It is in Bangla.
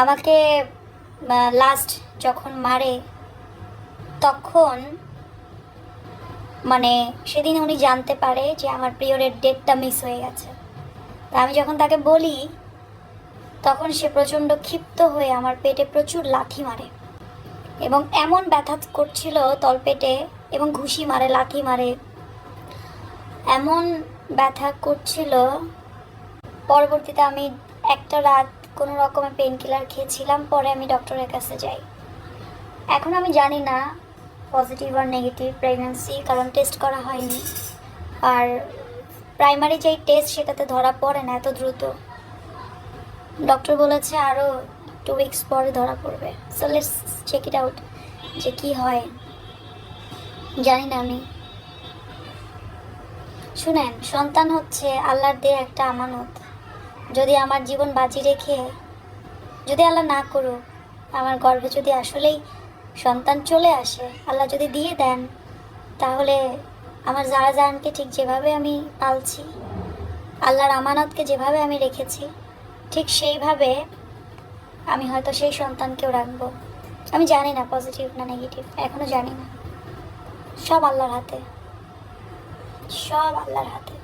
আমাকে লাস্ট যখন মারে, তখন মানে সেদিন উনি জানতে পারে যে আমার পিরিয়ডের ডেটটা মিস হয়ে গেছে। তা আমি যখন তাকে বলি, তখন সে প্রচণ্ড ক্ষিপ্ত হয়ে আমার পেটে প্রচুর লাথি মারে এবং এমন ব্যথা করছিল তলপেটে এবং ঘুষি মারে, লাথি মারে। এমন ব্যথা করছিল, পরবর্তীতে আমি একটা রাত কোনো রকমের পেন কিলার খেয়েছিলাম, পরে আমি ডক্টরের কাছে যাই। এখন আমি জানি না পজিটিভ আর নেগেটিভ প্রেগন্যান্সি কারণ টেস্ট করা হয়নি। আর প্রাইমারি যেই টেস্ট সেটাতে ধরা পড়ে না এত দ্রুত। ডক্টর বলেছে আরও টু উইকস পরে ধরা পড়বে। So let's check it out যে কি হয়। জানি না আমি। শুনেন, সন্তান হচ্ছে আল্লাহর দিয়ে একটা আমানত। যদি আমার জীবন বাজি রেখে, যদি আল্লাহ না করুক, আমার গর্ভে যদি আসলেই সন্তান চলে আসে, আল্লাহ যদি দিয়ে দেন, তাহলে আমার যারা জানকে ঠিক যেভাবে আমি পালছি, আল্লাহর আমানতকে যেভাবে আমি রেখেছি, ঠিক সেইভাবে আমি হয়তো সেই সন্তানকেও রাখব। আমি জানি না পজিটিভ না নেগেটিভ এখনও জানি না। সব আল্লাহর হাতে। সব আল্লাহর হাতে।